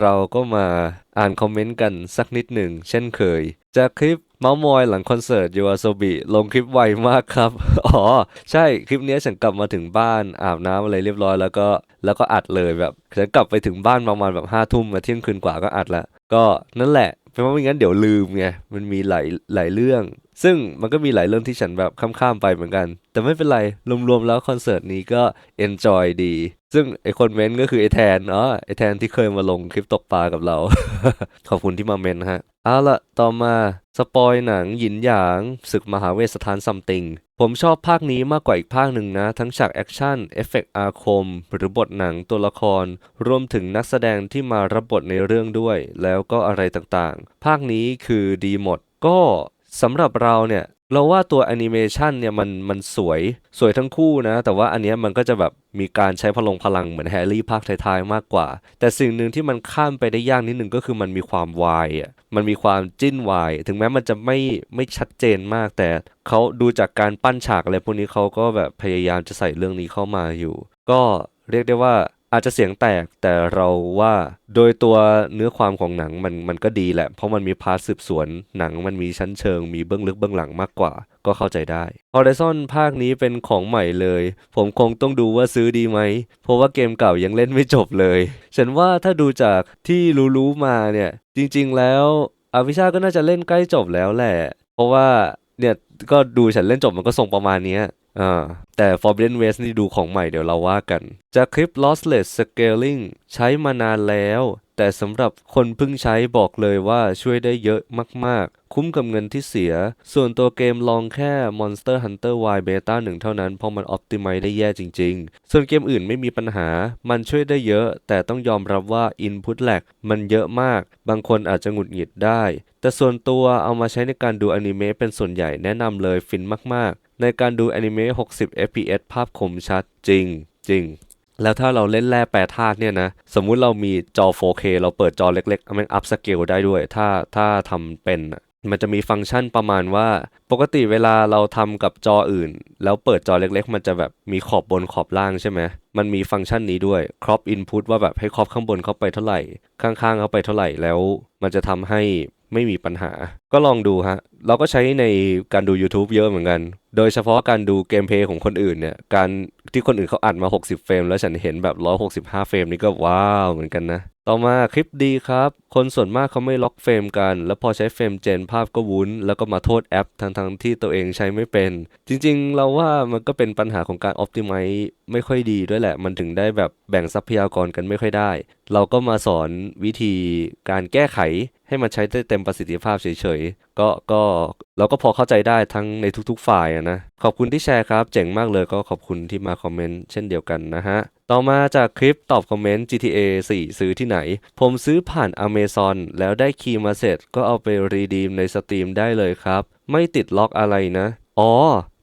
เราก็มาอ่านคอมเมนต์กันสักนิดหนึ่ง เช่นเคย จากคลิปเมาส์มอยหลังคอนเสิร์ตยูอาโซบิลงคลิปไวมากครับ อ๋อ ใช่คลิปนี้ฉันกลับมาถึงบ้านอาบน้ำอะไรเรียบร้อยแล้วก็แล้วก็อัดเลยแบบฉันกลับไปถึงบ้านประมาณแบบห้าทุ่มมาเที่ยงคืนกว่าก็อัดละก็นั่นแหละเพราะว่าไม่งั้นเดี๋ยวลืมไงมันมีหลายหลายเรื่องซึ่งมันก็มีหลายเรื่องที่ฉันแบบข้ามๆไปเหมือนกัน แต่ไม่เป็นไร รวมๆแล้วคอนเสิร์ตนี้ก็ enjoy ดี ซึ่งไอคนเม้นต์ก็คือไอแทนอ๋อไอแทนที่เคยมาลงคลิปตกปลากับเรา ขอบคุณที่มาเมนต์นฮะเอาละต่อมาสปอยหนังหยินหยางศึกมหาเวสถานซัมติง ผมชอบภาคนี้มากกว่าอีกภาคหนึ่งนะ ทั้งฉากแอคชั่น เอฟเฟกต์อาคม หรือบทหนังตัวละคร รวมถึงนักแสดงที่มารับบทในเรื่องด้วย แล้วก็อะไรต่างๆ ภาคนี้คือดีหมดก็ สำหรับเราเนี่ยเราว่าตัวแอนิเมชันเนี่ยมันมันสวยสวยทั้งคู่นะ แต่ว่าอันเนี้ยมันก็จะแบบมีการใช้พลังพลังเหมือนแฮร์รี่ภาคท้ายๆมากกว่า แต่สิ่งหนึ่งที่มันข้ามไปได้ยากนิดหนึ่งก็คือมันมีความวายอะมันมีความจิ้นวาย ถึงแม้มันจะไม่ไม่ชัดเจนมาก แต่เขาดูจากการปั้นฉากอะไรพวกนี้เขาก็แบบพยายามจะใส่เรื่องนี้เข้ามาอยู่ ก็เรียกได้ว่า อาจจะเสียงแตกแต่เราว่าโดยตัวเนื้อความของหนังมันมันก็ดีแหละ เพราะมันมีพาร์ทสืบสวนหนังมันมีชั้นเชิง มีเบื้องลึกเบื้องหลังมากกว่า ก็เข้าใจได้ Horizon ภาคนี้เป็นของใหม่เลย ผมคงต้องดูว่าซื้อดีไหม เพราะว่าเกมเก่ายังเล่นไม่จบเลย ฉันว่าถ้าดูจากที่รู้ๆมาเนี่ย จริงๆแล้วอาวิชาก็น่าจะเล่นใกล้จบแล้วแหละ เพราะว่าเนี่ยก็ดูฉันเล่นจบมันก็ทรงประมาณนี้ อ่าแต่ Forbidden West นี่ดูของใหม่เดี๋ยวเราว่ากัน จากคลิป Lossless Scaling ใช้มานานแล้ว แต่สำหรับคนเพิ่งใช้บอกเลยว่าช่วยได้เยอะมาก ๆ คุ้มกับเงินที่เสีย ส่วนตัวเกมลองแค่ Monster Hunter Y Beta 1 เท่านั้น เพราะมัน Optimize ได้แย่จริง ๆ ส่วนเกมอื่นไม่มีปัญหา มันช่วยได้เยอะ แต่ต้องยอมรับว่า Input lag มันเยอะมาก บางคนอาจจะหงุดหงิดได้ แต่ส่วนตัวเอามาใช้ในการดูอนิเมะเป็นส่วนใหญ่แนะนำเลยฟินมาก ๆ ในการดูอนิเมะ60 fps ภาพคมชัดจริงจริงแล้วถ้าเราเล่นแร่แปรธาตุเนี่ยนะ สมมุติเรามีจอ 4K เราเปิดจอเล็กๆมันอัพสเกลได้ด้วย ถ้าถ้าทำเป็น มันจะมีฟังก์ชันประมาณว่า ปกติเวลาเราทำกับจออื่น แล้วเปิดจอเล็กๆ มันจะแบบมีขอบบนขอบล่างใช่ไหม มันมีฟังก์ชันนี้ด้วย crop input ว่าแบบให้ครอบข้างบนเข้าไปเท่าไหร่ ข้างๆเข้าไปเท่าไหร่แล้ว มันจะทำให้ ไม่มีปัญหา ก็ลองดูฮะ เราก็ใช้ในการดู YouTube เยอะเหมือนกัน โดยเฉพาะการดูเกมเพลย์ของคนอื่นเนี่ย การที่คนอื่นเขาอัดมา 60 เฟรมแล้วฉันเห็นแบบ 165 เฟรมนี่ก็ว้าวเหมือนกันนะ ต่อมาคลิปดีครับ คนส่วนมากเขาไม่ล็อกเฟรมกัน แล้วพอใช้เฟรมเจนภาพก็วุ้น แล้วก็มาโทษแอปทั้งๆที่ตัวเองใช้ไม่เป็น จริงๆ เราว่ามันก็เป็นปัญหาของการ Optimize ไม่ค่อยดีด้วยแหละ มันถึงได้แบบแบ่งทรัพยากรกันไม่ค่อยได้ เราก็มาสอนวิธีการแก้ไขให้มันใช้ได้เต็มประสิทธิภาพเฉยๆ ก็ก็เราก็พอเข้าใจได้ทั้งในทุกๆ ฝ่ายนะ ขอบคุณที่แชร์ครับ เจ๋งมากเลยก็ขอบคุณที่มาคอมเมนต์เช่นเดียวกันนะฮะ ต่อมาจากคลิปตอบคอมเมนต์ GTA 4 ซื้อที่ไหน ผมซื้อผ่าน Amazon แล้วได้คีย์มาเสร็จก็เอาไปรีดีมในสตรีมได้เลยครับ ไม่ติดล็อกอะไรนะ อ๋อ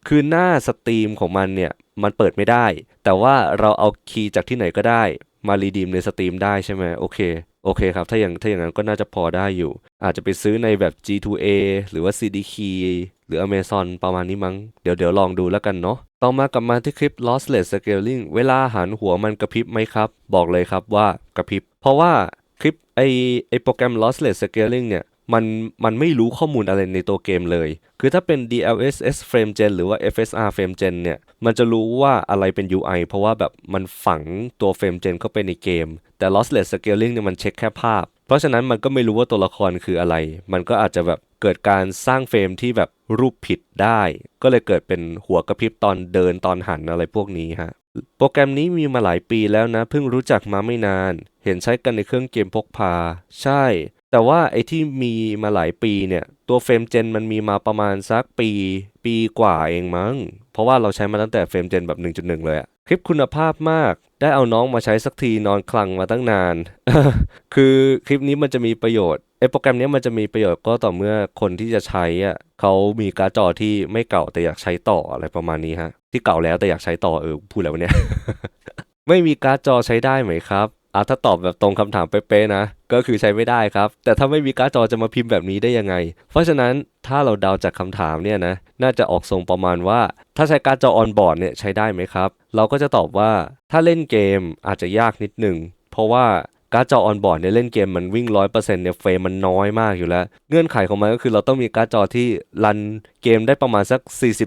คือหน้าสตรีมของมันเนี่ย มันเปิดไม่ได้ แต่ว่าเราเอาคีย์จากที่ไหนก็ได้ มารีดีมในสตรีมได้ใช่ไหมโอเคโอเคครับ ถ้าอย่างถ้าอย่างนั้นก็น่าจะพอได้อยู่ อาจจะไปซื้อในแบบ G2A หรือว่า CD Key หรือ Amazon ประมาณนี้มั้ง เดี๋ยวเดี๋ยวลองดูแล้วกันเนาะ ต่อมากลับมาที่คลิป lossless scaling เวลาหันหัวมันกระพริบไหมครับ บอกเลยครับว่ากระพริบ เพราะว่าคลิปไอไอโปรแกรม lossless scaling เนี่ยมันมันไม่รู้ข้อมูลอะไรในตัวเกมเลย คือถ้าเป็น DLSS frame gen หรือว่า FSR frame gen เนี่ย มันจะรู้ว่าอะไรเป็น UI เพราะว่าแบบมันฝังตัว frame gen เข้าไปในเกม แต่ lossless scaling เนี่ยมันเช็คแค่ภาพ เพราะฉะนั้นมันก็ไม่รู้ว่าตัวละครคืออะไร มันก็อาจจะแบบ เกิดการสร้างเฟรมที่แบบรูปผิดได้ ก็เลยเกิดเป็นหัวกระพริบตอนเดินตอนหันอะไรพวกนี้ฮะ โปรแกรมนี้มีมาหลายปีแล้วนะ เพิ่งรู้จักมาไม่นาน เห็นใช้กันในเครื่องเกมพกพา ใช่ แต่ว่าไอ้ที่มีมาหลายปีเนี่ย ตัวเฟรมเจนมันมีมาประมาณสักปี ปีกว่าเองมั้ง เพราะว่าเราใช้มาตั้งแต่เฟรมเจนแบบ 1.1 เลยอะคลิปคุณภาพมาก ได้เอาน้องมาใช้สักทีนอนคลังมาตั้งนาน คือคลิปนี้มันจะมีประโยชน์ ไอโปรแกรมนี้มันจะมีประโยชน์ก็ต่อเมื่อคนที่จะใช้อะเขามีการ์ดจอที่ไม่เก่าแต่อยากใช้ต่ออะไรประมาณนี้ฮะ ที่เก่าแล้วแต่อยากใช้ต่อเออพูดแล้วะเนี่ย ไม่มีการ์ดจอใช้ได้ไหมครับอะถ้าตอบแบบตรงคำถามเป๊ะๆนะ ก็คือใช้ไม่ได้ครับ แต่ถ้าไม่มีการ์ดจอจะมาพิมพ์แบบนี้ได้ยังไง เพราะฉะนั้นถ้าเราเดาจากคำถามเนี่ยนะ น่าจะออกทรงประมาณว่า ถ้าใช้การ์ดจอออนบอร์ดเนี่ยใช้ได้ไหมครับ เราก็จะตอบว่าถ้าเล่นเกมอาจจะยากนิดหนึ่งเพราะว่า การ์ดจอออนบอร์ดเนี่ยเล่นเกมมันวิ่ง100%เปอร์เซ็นต์เนี่ยเฟรมมันน้อยมากอยู่แล้ว เงื่อนไขของมันก็คือเราต้องมีการ์ดจอที่รันเกมได้ประมาณสัก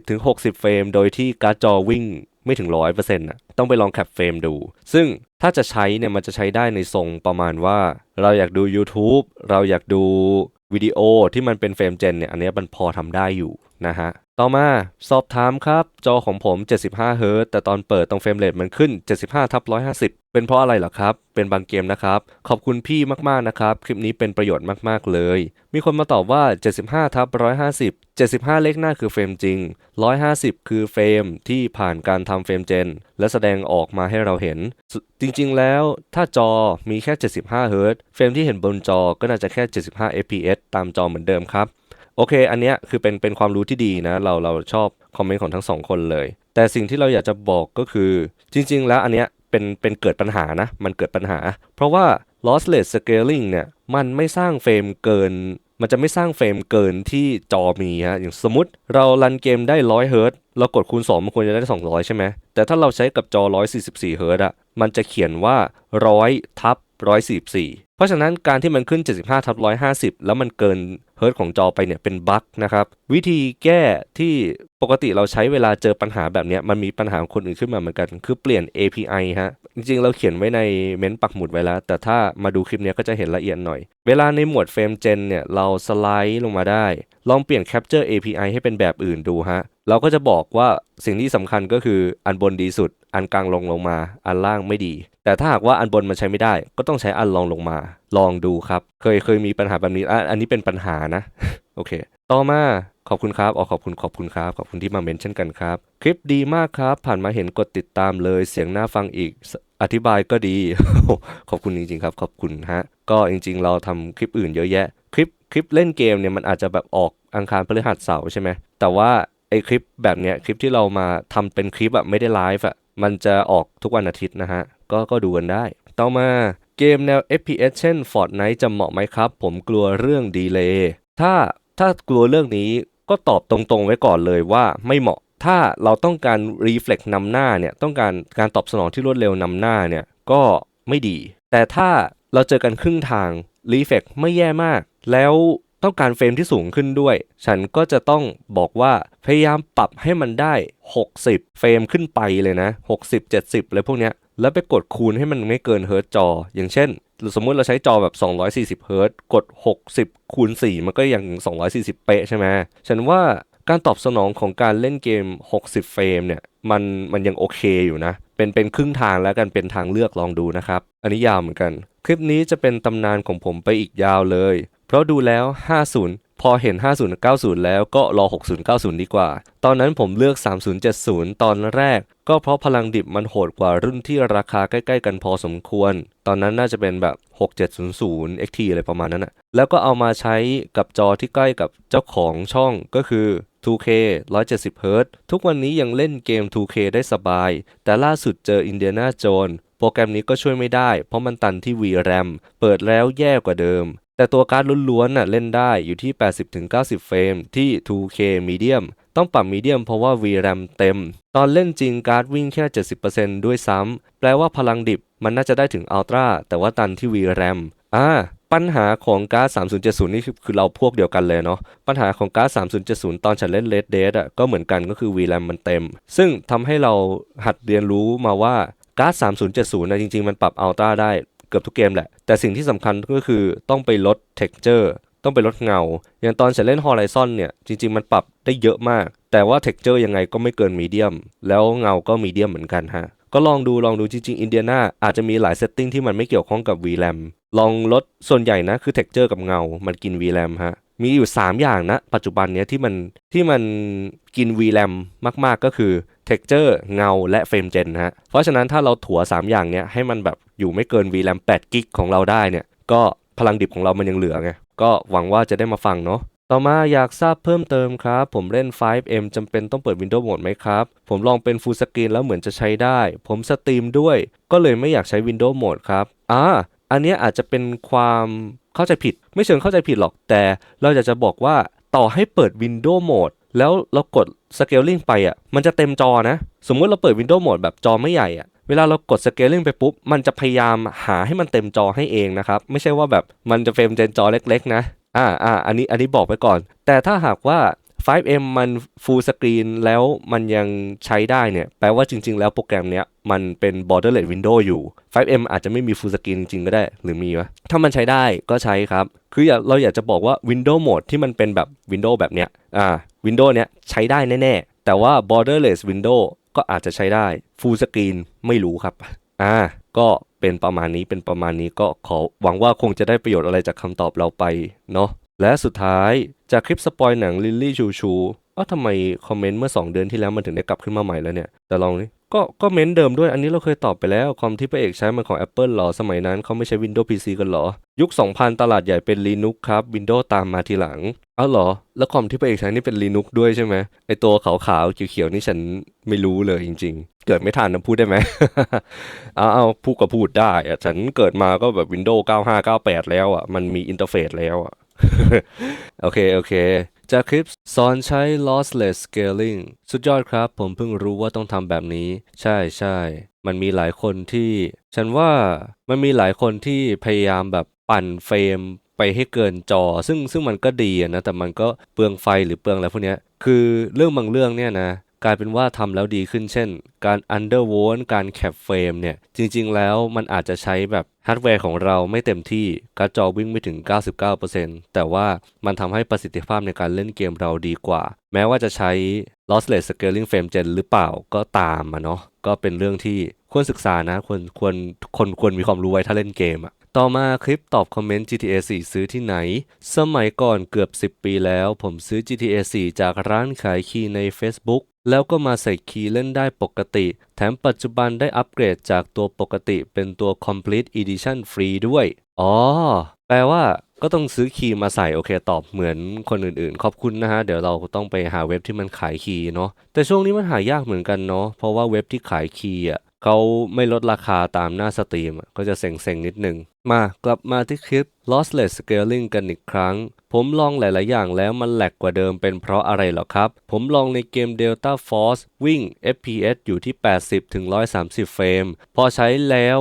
40-60 เฟรม โดยที่การ์ดจอวิ่งไม่ถึง100%นต์ะต้องไปลองแคปเฟรมดู ซึ่งถ้าจะใช้เนี่ยมันจะใช้ได้ในทรงประมาณว่า เราอยากดู YouTube เราอยากดูวิดีโอที่มันเป็นเฟรมเจนเนี่ยอันนี้มันพอทำได้อยู่นะฮะ ต่อมาสอบถามครับ จอของผม 75เฮิรตแต่ตอนเปิดตรงเฟรมเรทมันขึ้น 75ทับ150 เป็นเพราะอะไรเหรอครับ เป็นบางเกมนะครับ ขอบคุณพี่มากๆนะครับ คลิปนี้เป็นประโยชน์มากๆเลย มีคนมาตอบว่า 75ทับ150 75 เลขหน้าคือเฟรมจริง 150 คือเฟรมที่ผ่านการทำเฟรมเจน และแสดงออกมาให้เราเห็น จริงๆ แล้วถ้าจอมีแค่ 75 เฮิรต์เฟรมที่เห็นบนจอก็น่าจะแค่ 75 fps ตามจอเหมือนเดิมครับ โอเค อันเนี้ยคือเป็นเป็นความรู้ที่ดีนะ เราเราชอบคอมเมนต์ของทั้งสองคนเลย แต่สิ่งที่เราอยากจะบอกก็คือ จริง ๆ แล้วอันเนี้ย เป็นเป็นเกิดปัญหานะ มันเกิดปัญหา เพราะว่า lossless scaling เนี่ยมันไม่สร้างเฟรมเกิน มันจะไม่สร้างเฟรมเกินที่จอมีฮะอย่างสมมติเรารันเกมได้100เฮิรตซ์เรากดคูณ 2 มันควรจะได้ 200 ใช่ไหมแต่ถ้าเราใช้กับจอ 144เฮิรตซ์อะมันจะเขียนว่า 100 ทับ 144 ราะฉะนั้นการที่มันขึ้น 75ทับ150 แล้วมันเกินเฮิร์ตของจอไปเนี่ยเป็นบั๊กนะครับ วิธีแก้ที่ปกติเราใช้เวลาเจอปัญหาแบบนี้มันมีปัญหาของคนอื่นขึ้นมาเหมือนกัน คือเปลี่ยน API ฮะ จริงๆ เราเขียนไว้ในเม้นต์ปักหมุดไว้แล้ว แต่ถ้ามาดูคลิปนี้ก็จะเห็นละเอียดหน่อย เวลาในหมวดเฟรมเจนเนี่ยเราสไลด์ลงมาได้ ลองเปลี่ยน Capture API ให้เป็นแบบอื่นดูฮะเราก็จะบอกว่าสิ่งที่สำคัญก็คืออันบนดีสุด อันกลางลงลงมา อันล่างไม่ดี แต่ถ้าหากว่าอันบนมันใช้ไม่ได้ ก็ต้องใช้อันรองลงมา ลองดูครับ เคยเคยมีปัญหาแบบนี้อันนี้เป็นปัญหานะ โอเค ต่อมาขอบคุณครับออขอบคุณขอบคุณครับ ขอบคุณที่มาเมนเช่นกันครับ คลิปดีมากครับ ผ่านมาเห็นกดติดตามเลย เสียงน่าฟังอีก อธิบายก็ดี ขอบคุณจริงๆครับ ขอบคุณฮะ ก็จริง ๆ เราทำคลิปอื่นเยอะแยะ คลิปคลิปเล่นเกมเนี่ยมันอาจจะแบบออกอังคารพฤหัสเสาร์ใช่ไหม แต่ว่าไอคลิปแบบเนี้ยคลิปที่เรามาทำเป็นคลิปอะไม่ได้ไลฟ์อะมันจะออกทุกวันอาทิตย์นะฮะ ก็ก็ดูกันได้ ต่อมาเกมแนว FPS เช่น Fortnite จะเหมาะไหมครับ ผมกลัวเรื่องดีเลย์ถ้าถ้ากลัวเรื่องนี้ก็ตอบตรงๆไว้ก่อนเลยว่าไม่เหมาะ ถ้าเราต้องการ reflect นำหน้าเนี่ยต้องการการตอบสนองที่รวดเร็วนำหน้าเนี่ยก็ไม่ดี แต่ถ้าเราเจอกันครึ่งทาง reflex ไม่แย่มาก แล้วต้องการเฟรมที่สูงขึ้นด้วย ฉันก็จะต้องบอกว่าพยายามปรับให้มันได้ 60 เฟรมขึ้นไปเลยนะ 60 70อะไรพวกเนี้ย แล้วไปกดคูณให้มันไม่เกินเฮิร์ตจอ อย่างเช่น สมมุติเราใช้จอแบบ 240เฮิร์ตกด 60 คูณ 4 มันก็ยัง 240 เป๊ะใช่ไหมฉันว่าการตอบสนองของการเล่นเกม 60 เฟรมเนี่ยมันมันยังโอเคอยู่นะ เป็นเป็นครึ่งทางแล้วกันเป็นทางเลือกลองดูนะครับ อันนี้ยาวเหมือนกัน คลิปนี้จะเป็นตำนานของผมไปอีกยาวเลย เพราะดูแล้ว 50 พอเห็น 50 90 แล้วก็รอ 60 90 ดีกว่า ตอนนั้นผมเลือก 3070 ตอนแรก ก็เพราะพลังดิบมันโหดกว่ารุ่นที่ราคาใกล้ ๆ กันพอสมควร ตอนนั้นน่าจะเป็นแบบ 6700 XT อะไรประมาณนั้นนะแล้วก็เอามาใช้กับจอที่ใกล้กับเจ้าของช่องก็คือ 2K 170เฮิรตซ์ทุกวันนี้ยังเล่นเกม 2K ได้สบาย แต่ล่าสุดเจอ Indiana Jones โปรแกรมนี้ก็ช่วยไม่ได้ เพราะมันตันที่ VRAM เปิดแล้วแย่กว่าเดิม แต่ตัวการ์ดล้วนๆน่ะเล่นได้อยู่ที่ 80-90 เฟรมที่ 2K Medium ต้องปรับ Medium เพราะว่า VRAM เต็ม ตอนเล่นจริงการ์ดวิ่งแค่ 70%ด้วยซ้ำ แปลว่าพลังดิบมันน่าจะได้ถึง Ultra แต่ว่าตันที่ VRAM อ่า ปัญหาของการ์ด 3070 นี่คือคือเราพวกเดียวกันเลยเนาะ ปัญหาของการ์ด 3070 ตอนฉันเล่น Red Dead อะก็เหมือนกันก็คือ VRAM มันเต็ม ซึ่งทำให้เราหัดเรียนรู้มาว่าการ์ด 3070นะจริง ๆ มันปรับ Ultra ได้ เกือบทุกเกมแหละ แต่สิ่งที่สำคัญก็คือต้องไปลด texture ต้องไปลดเงา อย่างตอนฉันเล่น Horizon เนี่ย จริง ๆ มันปรับได้เยอะมาก แต่ว่า texture ยังไงก็ไม่เกินมีเดียม แล้วเงาก็มีเดียมเหมือนกันฮะ ก็ลองดูลองดูจริงๆ Indiana อาจจะมีหลายเซตติ้งที่มันไม่เกี่ยวข้องกับ VRAM ลองลดส่วนใหญ่นะคือ texture กับเงา มันกิน VRAM ฮะ มีอยู่ 3 อย่างนะ ปัจจุบันเนี้ยที่มันที่มันกิน VRAM มากๆก็คือ texture เงาและเฟรมเจนฮะ เพราะฉะนั้นถ้าเราถัว 3 อย่างเนี้ยให้มันแบบอยู่ไม่เกิน VRAM 8กิกของเราได้เนี่ย ก็พลังดิบของเรามันยังเหลือไง ก็หวังว่าจะได้มาฟังเนาะ ต่อมาอยากทราบเพิ่มเติมครับ ผมเล่น 5M จำเป็นต้องเปิด Windows Mode ไหมครับ ผมลองเป็น Full Screen แล้วเหมือนจะใช้ได้ ผมสตรีมด้วย ก็เลยไม่อยากใช้ Windows Mode ครับอ่าอันนี้อาจจะเป็นความเข้าใจผิด ไม่เชิงเข้าใจผิดหรอกแต่ เราอยากจะบอกว่าต่อให้เปิด Windows Mode แล้วเรากด Scaling ไปอะมันจะเต็มจอนะ สมมติเราเปิด Windows Mode แบบจอไม่ใหญ่อะเวลาเรากด scaling ไปปุ๊บ มันจะพยายามหาให้มันเต็มจอให้เองนะครับ ไม่ใช่ว่าแบบมันจะเฟรมเจนจอเล็ก ๆ นะ อ่าอ่าอันนี้อันนี้บอกไปก่อน แต่ถ้าหากว่า 5M มัน full screen แล้วมันยังใช้ได้เนี่ย แปลว่าจริง ๆ แล้วโปรแกรมเนี้ยมันเป็น borderless window อยู่ 5M อาจจะไม่มี full screen จริง ๆ ก็ได้ หรือมีวะ ถ้ามันใช้ได้ก็ใช้ครับ คืออยาเราอยากจะบอกว่า window mode ที่มันเป็นแบบ window แบบเนี้ย อ่า window เนี้ยใช้ได้แน่ ๆ แต่ว่า borderless window ก็อาจจะใช้ได้ full screen ไม่รู้ครับ อ่า ก็เป็นประมาณนี้เป็นประมาณนี้ก็ขอหวังว่าคงจะได้ประโยชน์อะไรจากคำตอบเราไปเนาะและสุดท้ายจากคลิปสปอยหนังลิลลี่ชูชูอ้าทำไมคอมเมนต์เมื่อ 2 เดือนที่แล้วมันถึงได้กลับขึ้นมาใหม่แล้วเนี่ย แต่ลองนี่ ก็ก็เม้นเดิมด้วยอันนี้เราเคยตอบไปแล้ว คอมที่พระเอกใช้มันของ Apple หรอ สมัยนั้นเขาไม่ใช้ Windows PC กันหรอ ยุค 2000 ตลาดใหญ่เป็น Linux ครับ Windows ตามมาทีหลัง เอาหรอ แล้วคอมที่พระเอกใช้นี่เป็น Linux ด้วยใช่ไหมไอตัวขาวๆเขียวๆนี่ฉันไม่รู้เลยจริง ๆ เกิดไม่ทันนะพูดได้ไหมเอาเอาพูดก็พูดได้อะฉันเกิดมาก็แบบ Windows 95 98 แล้วอะมันมีอินเทอร์เฟซแล้วอะโอเคโอเค จากคลิปสอนใช้ lossless scaling สุดยอดครับ ผมเพิ่งรู้ว่าต้องทำแบบนี้ ใช่ใช่มันมีหลายคนที่ ฉันว่ามันมีหลายคนที่พยายามแบบปั่นเฟรมไปให้เกินจอ ซึ่งซึ่งมันก็ดีนะ แต่มันก็เปลืองไฟหรือเปลืองอะไรพวกนี้คือเรื่องบางเรื่องเนี่ยนะ กลายเป็นว่าทำแล้วดีขึ้นเช่น การ undervolt การแคปเฟรมเนี่ย จริงๆ แล้วมันอาจจะใช้แบบฮาร์ดแวร์ของเราไม่เต็มที่การ์ดจอวิ่งไม่ถึง 99%แต่ว่ามันทำให้ประสิทธิภาพในการเล่นเกมเราดีกว่า แม้ว่าจะใช้ lossless scaling frame gen หรือเปล่าก็ตามอะเนาะก็เป็นเรื่องที่ควรศึกษานะควรควรคนควรมีความรู้ไว้ถ้าเล่นเกมอะต่อมาคลิปตอบคอมเมนต์ GTA 4 ซื้อที่ไหน สมัยก่อนเกือบ 10 ปีแล้ว ผมซื้อ GTA 4 จากร้านขายคีย์ใน Facebook แล้วก็มาใส่คีย์เล่นได้ปกติ แถมปัจจุบันได้อัปเกรดจากตัวปกติเป็นตัว Complete Edition ฟรีด้วย อ๋อ แปลว่าก็ต้องซื้อคีย์มาใส่โอเคตอบเหมือนคนอื่นๆ ขอบคุณนะฮะ เดี๋ยวเราต้องไปหาเว็บที่มันขายคีย์เนาะแต่ช่วงนี้มันหายากเหมือนกันเนาะเพราะว่าเว็บที่ขายคีย์อะ เขาไม่ลดราคาตามหน้าสตรีมก็จะเซ็งๆนิดนึง มากลับมาที่คลิป lossless scaling กันอีกครั้ง ผมลองหลาย ๆ อย่างแล้วมันแหลกกว่าเดิมเป็นเพราะอะไรหรอครับ ผมลองในเกม Delta Force วิ่ง FPS อยู่ที่ 80 ถึง 130 เฟรม พอใช้แล้ว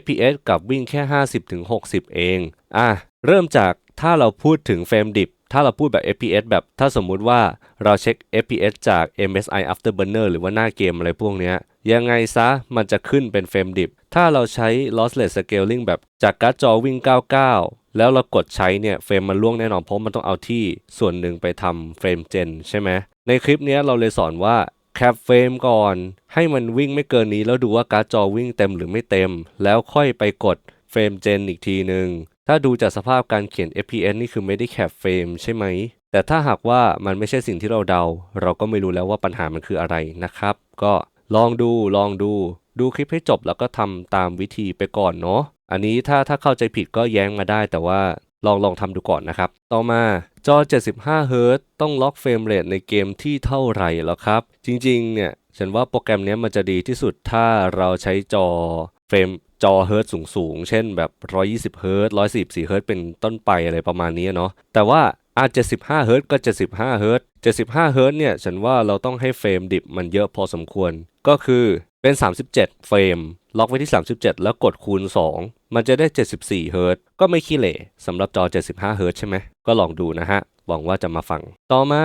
FPS กับวิ่งแค่ 50 ถึง 60 เอง อะ เริ่มจากถ้าเราพูดถึงเฟรมดิบถ้าเราพูดแบบ FPS แบบถ้าสมมุติว่าเราเช็ค FPS จาก MSI Afterburner หรือว่าหน้าเกมอะไรพวกเนี้ย ยังไงซะมันจะขึ้นเป็นเฟรมดิบ ถ้าเราใช้ lossless scaling แบบจากการ์ดจอวิ่ง 99 แล้วเรากดใช้เนี่ยเฟรมมันล่วงแน่นอนเพราะมันต้องเอาที่ส่วนหนึ่งไปทำเฟรมเจนใช่ไหม ในคลิปนี้เราเลยสอนว่าแคปเฟรมก่อน ให้มันวิ่งไม่เกินนี้แล้วดูว่าการ์ดจอวิ่งเต็มหรือไม่เต็ม แล้วค่อยไปกดเฟรมเจนอีกทีหนึ่งถ้าดูจากสภาพการเขียน FPS นี่คือไม่ได้แคปเฟรมใช่ไหม แต่ถ้าหากว่ามันไม่ใช่สิ่งที่เราเดา เราก็ไม่รู้แล้วว่าปัญหามันคืออะไรนะครับ ก็ ลองดูลองดู ดูคลิปให้จบแล้วก็ทำตามวิธีไปก่อนเนาะอันนี้ถ้าถ้าเข้าใจผิดก็แย้งมาได้แต่ว่าลองลองทำดูก่อนนะครับ ต่อมาจอ 75เฮิร์ตต้องล็อกเฟรมเรทในเกมที่เท่าไหร่แล้วครับ จริงๆ เนี่ย ฉันว่าโปรแกรมนี้มันจะดีที่สุดถ้าเราใช้จอเฟรมจอเฮิร์ตสูงๆ เช่นแบบ 120เฮิร์ต144เฮิร์ตเป็นต้นไปอะไรประมาณนี้เนาะ แต่ว่า อาจ75เฮิร์ตก็75เฮิร์ต75เฮิร์ตเนี่ย ฉันว่าเราต้องให้เฟรมดิบมันเยอะพอสมควร ก็คือเป็น 37 เฟรม ล็อกไว้ที่ 37 แล้วกดคูณ 2 มันจะได้ 74เฮิร์ตก็ไม่ขี้เหร่สำหรับจอ 75เฮิร์ตใช่ไหม ก็ลองดูนะฮะ หวังว่าจะมาฟัง ต่อมา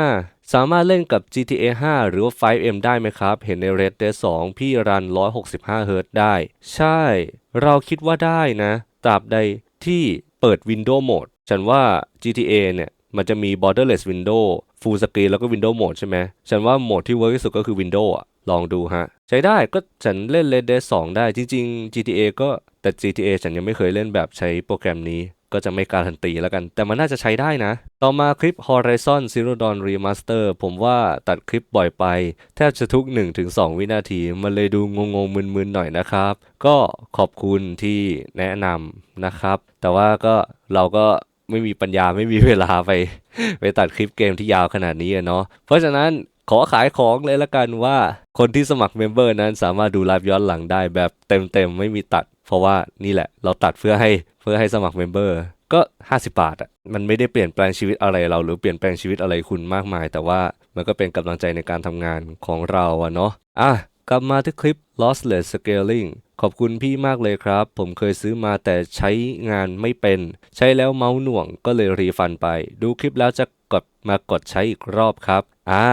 สามารถเล่นกับ GTA 5 หรือว่า 5M ได้ไหมครับ เห็นใน Red Dead 2 พี่รัน 165เฮิร์ตได้ ใช่ เราคิดว่าได้นะ ตราบใดที่เปิด Window Mode ฉันว่า GTA เนี่ย มันจะมี borderless window full screen แล้วก็ window mode ใช่ไหม ฉันว่าโหมดที่เวิร์กที่สุดก็คือ window อะลองดูฮะ ใช้ได้ก็ฉันเล่น Red Dead 2 ได้จริง ๆ GTA ก็แต่ GTA ฉันยังไม่เคยเล่นแบบใช้โปรแกรมนี้ก็จะไม่การันตีแล้วกัน แต่มันน่าจะใช้ได้นะ ต่อมาคลิป Horizon Zero Dawn Remaster ผมว่าตัดคลิปบ่อยไป แทบจะทุก 1-2 วินาที มันเลยดูงงๆมึนๆหน่อยนะครับ ก็ขอบคุณที่แนะนำนะครับ แต่ว่าก็เราก็ ไม่มีปัญญาไม่มีเวลาไป ไปตัดคลิปเกมที่ยาวขนาดนี้อะเนาะเพราะฉะนั้นขอขายของเลยละกันว่าคนที่สมัครเมมเบอร์นั้นสามารถดูไลฟ์ย้อนหลังได้แบบเต็มๆ ไม่มีตัด เพราะว่านี่แหละเราตัดเพื่อให้เพื่อให้สมัครเมมเบอร์ก็ 50 บาทอะมันไม่ได้เปลี่ยนแปลงชีวิตอะไรเรา หรือเปลี่ยนแปลงชีวิตอะไรคุณมากมาย แต่ว่ามันก็เป็นกำลังใจในการทำงานของเราอะเนาะอะ กลับมาที่คลิป lossless scaling ขอบคุณพี่มากเลยครับ ผมเคยซื้อมาแต่ใช้งานไม่เป็น ใช้แล้วเมาส์หน่วงก็เลยรีฟันไป ดูคลิปแล้วจะกดมากดใช้อีกรอบครับ อ่า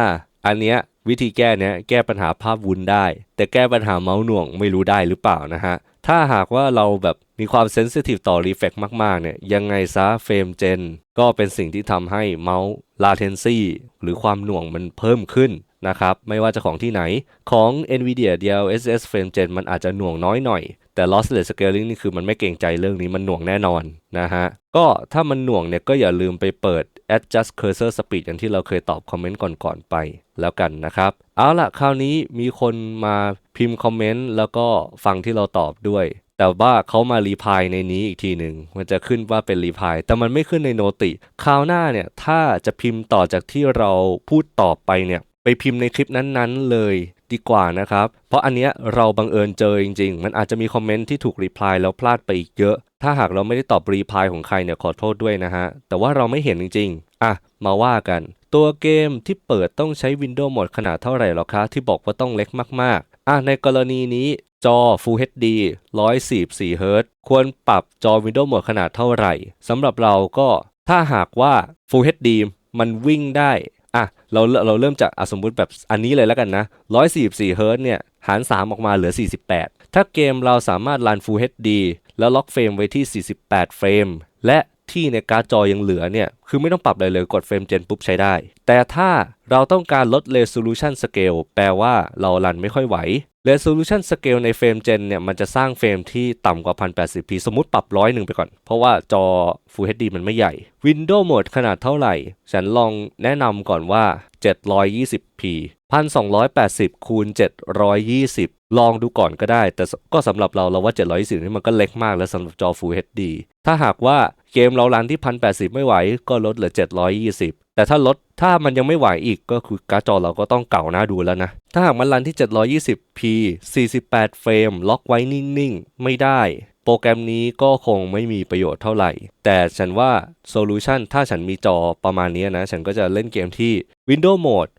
อันเนี้ยวิธีแก้เนี้ยแก้ปัญหาภาพวุ้นได้ แต่แก้ปัญหาเมาส์หน่วงไม่รู้ได้หรือเปล่านะฮะ ถ้าหากว่าเราแบบมีความเซนซิทีฟต่อรีเฟกมาก ๆ เนี่ย ยังไงซะเฟรมเจนก็เป็นสิ่งที่ทำให้เมาส์ latency หรือความหน่วงมันเพิ่มขึ้น นะครับ ไม่ว่าจะของที่ไหนของ NVIDIA DLSS Frame Gen มันอาจจะหน่วงน้อยหน่อย แต่ lossless scaling นี่คือมันไม่เกรงใจเรื่องนี้มันหน่วงแน่นอนนะฮะ ก็ถ้ามันหน่วงเนี่ยก็อย่าลืมไปเปิด adjust cursor speed อย่างที่เราเคยตอบคอมเมนต์ก่อนๆไปแล้วกันนะครับ เอาล่ะคราวนี้มีคนมาพิมพ์คอมเมนต์แล้วก็ฟังที่เราตอบด้วย แต่ว่าเขามารีพายในนี้อีกทีหนึ่งมันจะขึ้นว่าเป็นรีพายแต่มันไม่ขึ้นในโนติ คราวหน้าเนี่ยถ้าจะพิมพ์ต่อจากที่เราพูดตอบไปเนี่ย ไปพิมพ์ในคลิปนั้นๆ เลยดีกว่านะครับ เพราะอันเนี้ยเราบังเอิญเจอจริงๆ มันอาจจะมีคอมเมนต์ที่ถูกรีพลายแล้วพลาดไปอีกเยอะ ถ้าหากเราไม่ได้ตอบรีพลายของใครเนี่ยขอโทษด้วยนะฮะ แต่ว่าเราไม่เห็นจริงๆ อะ มาว่ากัน ตัวเกมที่เปิดต้องใช้ Windows โหมดขนาดเท่าไหร่หรอคะที่บอกว่าต้องเล็กมากๆ อะในกรณีนี้จอ Full HD 144 Hz ควรปรับจอ Windows โหมดขนาดเท่าไหร่สำหรับเราก็ถ้าหากว่า Full HD มันวิ่งได้ อะเราเราเริ่มจากสมมุติแบบอันนี้เลยแล้วกันนะ 144 Hz เนี่ยหาร 3 ออกมาเหลือ 48 ถ้าเกมเราสามารถรัน Full HD แล้วล็อกเฟรมไว้ที่ 48 เฟรม และที่ในการ์ดจอยังเหลือเนี่ย คือไม่ต้องปรับอะไรเลยกดเฟรมเจนปุ๊บใช้ได้ แต่ถ้าเราต้องการลด resolution scale แปลว่าเรารันไม่ค่อยไหว resolution scale ในเฟรมเจนเนี่ยมันจะสร้างเฟรมที่ต่ำกว่า 1080p สมมติปรับร้อยหนึ่งไปก่อน เพราะว่าจอ Full HD มันไม่ใหญ่ Window Mode ขนาดเท่าไหร่ ฉันลองแนะนำก่อนว่า 720p 1280คูณ720 ลองดูก่อนก็ได้ แต่ก็สำหรับเราเราว่า 720 นี่มันก็เล็กมากแล้วสำหรับจอ Full HD ถ้าหากว่าเกมเรารันที่ 1080 ไม่ไหว ก็ลดเหลือ 720 แต่ถ้าลดถ้ามันยังไม่ไหวอีกก็คือการ์ดจอเราก็ต้องเก่าหน้าดูแล้วนะ ถ้าหากมันรันที่ 720p 48 เฟรม ล็อกไว้นิ่งๆ ไม่ได้ โปรแกรมนี้ก็คงไม่มีประโยชน์เท่าไหร่ แต่ฉันว่าโซลูชันถ้าฉันมีจอประมาณนี้นะ ฉันก็จะเล่นเกมที่ Windows Mode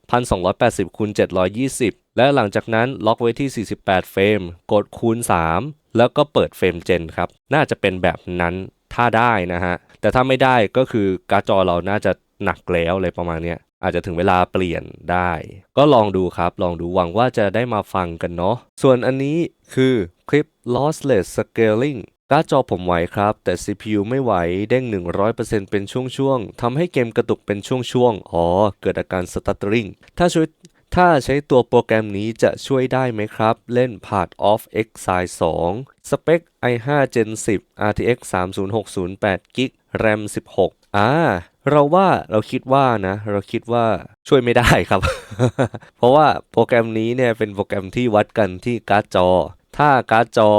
1280คูณ720 และหลังจากนั้นล็อกไว้ที่ 48 เฟรม กดคูณ 3 แล้วก็เปิดเฟรมเจนครับ น่าจะเป็นแบบนั้นถ้าได้นะฮะ แต่ถ้าไม่ได้ก็คือการ์ดจอเราน่าจะ หนักแล้วเลยประมาณนี้อาจจะถึงเวลาเปลี่ยนได้ ก็ลองดูครับ ลองดูหวังว่าจะได้มาฟังกันเนาะส่วนอันนี้คือคลิป lossless scaling การ์ดจอผมไหวครับ แต่ CPU ไม่ไหวเด้ง 100%เป็นช่วงๆทำให้เกมกระตุกเป็นช่วงๆ อ๋อ เกิดอาการ stuttering ถ้าช่วยถ้าใช้ตัวโปรแกรมนี้จะช่วยได้ไหมครับ เล่น Part of Exile 2 สเปค i5 Gen 10 RTX 3060 8 g b RAM 16 อ่า เราว่าเราคิดว่านะ เราคิดว่าช่วยไม่ได้ครับ เพราะว่าโปรแกรมนี้เนี่ยเป็นโปรแกรมที่วัดกันที่การ์ดจอ ถ้าการ์ดจอ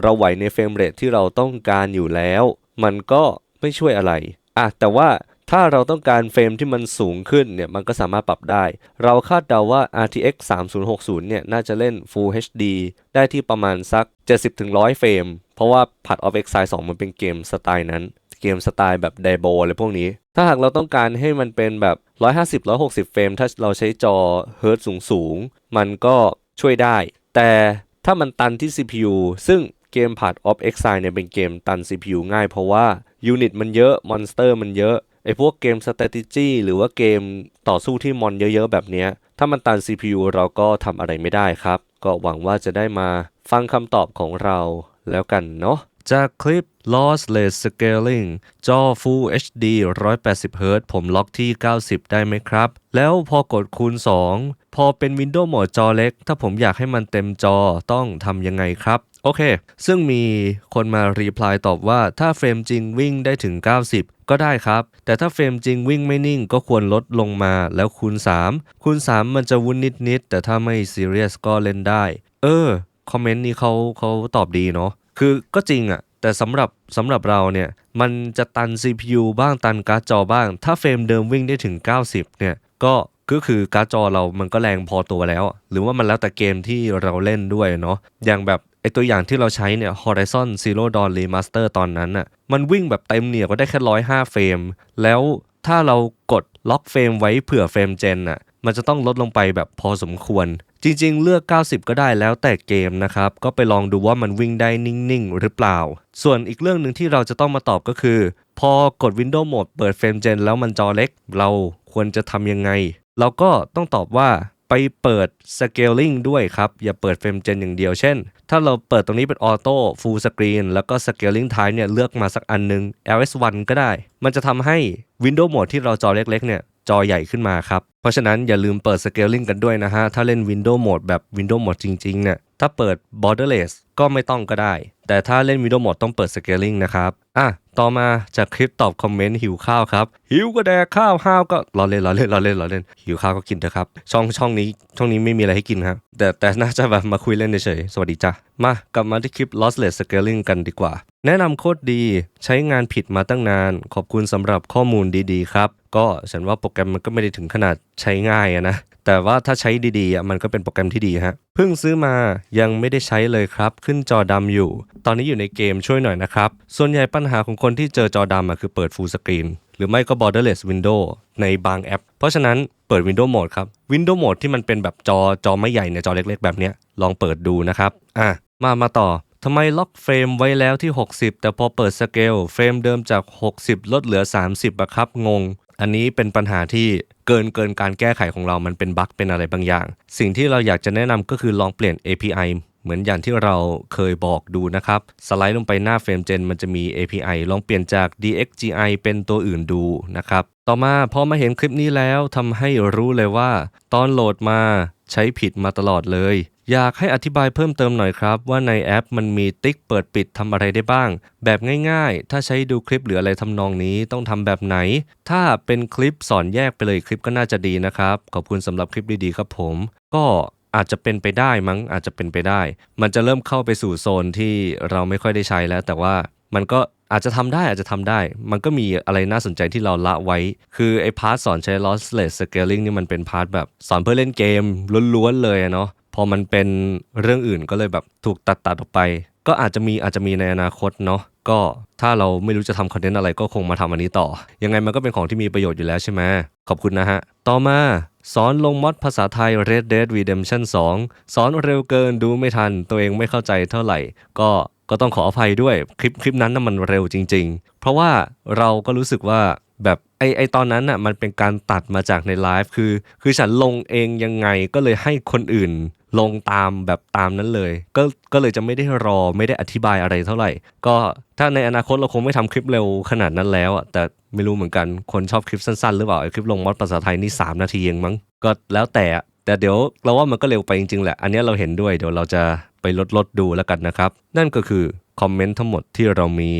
เราไหวในเฟรมเรทที่เราต้องการอยู่แล้ว มันก็ไม่ช่วยอะไรอะแต่ว่าถ้าเราต้องการเฟรมที่มันสูงขึ้นเนี่ยมันก็สามารถปรับได้ เราคาดเดาว่า RTX 3060 เนี่ยน่าจะเล่น Full HD ได้ที่ประมาณสัก 70-100 เฟรม เพราะว่า Path of Exile 2มันเป็นเกมสไตล์นั้น มสไตล์แบบไดโบอะไรพวกนี้ ถ้าหากเราต้องการให้มันเป็นแบบ 150-160 เฟรม ถ้าเราใช้จอเฮิร์ตสูงๆ มันก็ช่วยได้ แต่ถ้ามันตันที่ CPU ซึ่งเกม Path of Exile เนี่ยเป็นเกมตัน CPU ง่ายเพราะว่ายูนิตมันเยอะ มอนสเตอร์มันเยอะไอ้พวกเกม strategy หรือว่าเกมต่อสู้ที่มอนเยอะๆ แบบนี้ถ้ามันตัน CPU เราก็ทำอะไรไม่ได้ครับ ก็หวังว่าจะได้มาฟังคำตอบของเราแล้วกันเนาะ จากคลิป lossless scaling จอ Full HD 180Hz ผมล็อกที่ 90 ได้ไหมครับ แล้วพอกดคูณ 2 พอเป็น Windows โหมดจอเล็ก ถ้าผมอยากให้มันเต็มจอต้องทำยังไงครับ โอเค ซึ่งมีคนมารีプライตอบว่าถ้าเฟรมจริงวิ่งได้ถึง 90 ก็ได้ครับ แต่ถ้าเฟรมจริงวิ่งไม่นิ่งก็ควรลดลงมาแล้วคูณ 3 คูณ 3 มันจะวุ่นนิด ๆ แต่ถ้าไม่ซีเรียสก็เล่นได้ เออ คอมเมนต์นี้เขาเขาตอบดีเนาะ คือก็จริงอะแต่สำหรับสำหรับเราเนี่ยมันจะตัน CPU บ้างตันการ์ดจอบ้าง ถ้าเฟรมเดิมวิ่งได้ถึง 90 เนี่ยก็ก็คือการ์ดจอเรามันก็แรงพอตัวแล้ว หรือว่ามันแล้วแต่เกมที่เราเล่นด้วยเนาะอย่างแบบไอตัวอย่างที่เราใช้เนี่ย Horizon Zero Dawn Remaster ตอนนั้นอะ่ะมันวิ่งแบบเต็มเหนี่ยก็ได้แค่105เฟรม แล้วถ้าเรากดล็อกเฟรมไว้เผื่อเฟรมเจนอะมันจะต้องลดลงไปแบบพอสมควร จริงๆ เลือก 90 ก็ได้แล้วแต่เกมนะครับ ก็ไปลองดูว่ามันวิ่งได้นิ่งๆ หรือเปล่า ส่วนอีกเรื่องหนึ่งที่เราจะต้องมาตอบก็คือ พอกด Windows Mode เปิดเฟรมเจนแล้วมันจอเล็ก เราควรจะทำยังไง เราก็ต้องตอบว่าไปเปิด scaling ด้วยครับ อย่าเปิดเฟรมเจนอย่างเดียว เช่น ถ้าเราเปิดตรงนี้เป็นออโต้ full screen แล้วก็ scaling type เนี่ย เลือกมาสักอันหนึง ls1 ก็ได้ มันจะทำให้ Windows Mode ที่เราจอเล็กๆเนี่ย จอใหญ่ขึ้นมาครับ เพราะฉะนั้นอย่าลืมเปิด scaling กันด้วยนะฮะ ถ้าเล่น Windows Mode แบบ Windows Mode จริงๆเนี่ยถ้าเปิด borderless ก็ไม่ต้องก็ได้ แต่ถ้าเล่น Windows Mode ต้องเปิด scaling นะครับ อะ ต่อมาจากคลิปตอบคอมเมนต์หิวข้าวครับ หิวก็แดกข้าวห้าวก็รอเล่นรอเล่นรอเล่นรอเล่น หิวข้าวก็กินเถอะครับ ช่องช่องนี้ช่องนี้ไม่มีอะไรให้กินครับ แต่แต่น่าจะแบบมาคุยเล่นเฉยๆสวัสดีจ้ะ มากลับมาที่คลิป lossless scaling กันดีกว่า แนะนำโคตรดี ใช้งานผิดมาตั้งนาน ขอบคุณสำหรับข้อมูลดีๆครับ ก็ฉันว่าโปรแกรมมันก็ไม่ได้ถึงขนาดใช้ง่ายนะ แต่ว่าถ้าใช้ดีๆอะมันก็เป็นโปรแกรมที่ดีฮะ เพิ่งซื้อมายังไม่ได้ใช้เลยครับ ขึ้นจอดำอยู่ ตอนนี้อยู่ในเกมช่วยหน่อยนะครับ ส่วนใหญ่ปัญหาของคนที่เจอจอดำอะคือเปิด full screen หรือไม่ก็ borderless window ในบางแอป เพราะฉะนั้นเปิด Windows Mode ครับ Windows Mode ที่มันเป็นแบบจอจอไม่ใหญ่เนี่ยจอเล็กๆ แบบเนี้ยลองเปิดดูนะครับ อะ มามาต่อทำไมล็อกเฟรมไว้แล้วที่ 60 แต่พอเปิดสเกลเฟรมเดิมจาก 60 ลดเหลือ 30อะครับ งง อันนี้เป็นปัญหาที่เกินเกินการแก้ไขของเรามันเป็นบั๊กเป็นอะไรบางอย่าง สิ่งที่เราอยากจะแนะนำก็คือลองเปลี่ยน API เหมือนอย่างที่เราเคยบอกดูนะครับ สไลด์ลงไปหน้าเฟรมเจนมันจะมี API ลองเปลี่ยนจาก DXGI เป็นตัวอื่นดูนะครับ ต่อมาพอมาเห็นคลิปนี้แล้วทำให้รู้เลยว่า ตอนโหลดมาใช้ผิดมาตลอดเลย อยากให้อธิบายเพิ่มเติมหน่อยครับ ว่าในแอปมันมีติ๊กเปิดปิดทำอะไรได้บ้าง แบบง่ายๆ ถ้าใช้ดูคลิปหรืออะไรทำนองนี้ต้องทำแบบไหน ถ้าเป็นคลิปสอนแยกไปเลยคลิปก็น่าจะดีนะครับ ขอบคุณสำหรับคลิปดีๆครับผม ก็ อาจจะเป็นไปได้มั้งอาจจะเป็นไปได้ มันจะเริ่มเข้าไปสู่โซนที่เราไม่ค่อยได้ใช้แล้ว แต่ว่ามันก็อาจจะทำได้อาจจะทำได้ มันก็มีอะไรน่าสนใจที่เราละไว้ คือไอ้พาร์ทสอนใช้ lossless scaling นี่มันเป็นพาร์ทแบบสอนเพื่อเล่นเกมล้วนๆเลยเนาะพอมันเป็นเรื่องอื่นก็เลยแบบถูกตัดตัดออกไป ก็อาจจะมีอาจจะมีในอนาคตเนาะก็ถ้าเราไม่รู้จะทำคอนเทนต์อะไรก็คงมาทำอันนี้ต่อ ยังไงมันก็เป็นของที่มีประโยชน์อยู่แล้วใช่ไหมขอบคุณนะฮะ ต่อมา สอนลงมอดภาษาไทย Red Dead Redemption 2 สอนเร็วเกินดูไม่ทัน ตัวเองไม่เข้าใจเท่าไหร่ ก็ก็ต้องขออภัยด้วย คลิปคลิปนั้นน่ะมันเร็วจริง ๆ เพราะว่าเราก็รู้สึกว่าแบบไอไอตอนนั้นน่ะมันเป็นการตัดมาจากในไลฟ์คือ คือฉันลงเองยังไงก็เลยให้คนอื่น ลงตามแบบตามนั้นเลย ก็ก็เลยจะไม่ได้รอไม่ได้อธิบายอะไรเท่าไหร่ ก็ถ้าในอนาคตเราคงไม่ทำคลิปเร็วขนาดนั้นแล้วอะแต่ไม่รู้เหมือนกันคนชอบคลิปสั้นๆหรือเปล่าคลิปลงมอดภาษาไทยนี่ 3 นาทีเองมั้งก็แล้วแต่แต่เดี๋ยวเราว่ามันก็เร็วไปจริงๆแหละ อันนี้เราเห็นด้วยเดี๋ยวเราจะไปลดลดดูแล้วกันนะครับ นั่นก็คือคอมเมนต์ทั้งหมดที่เรามี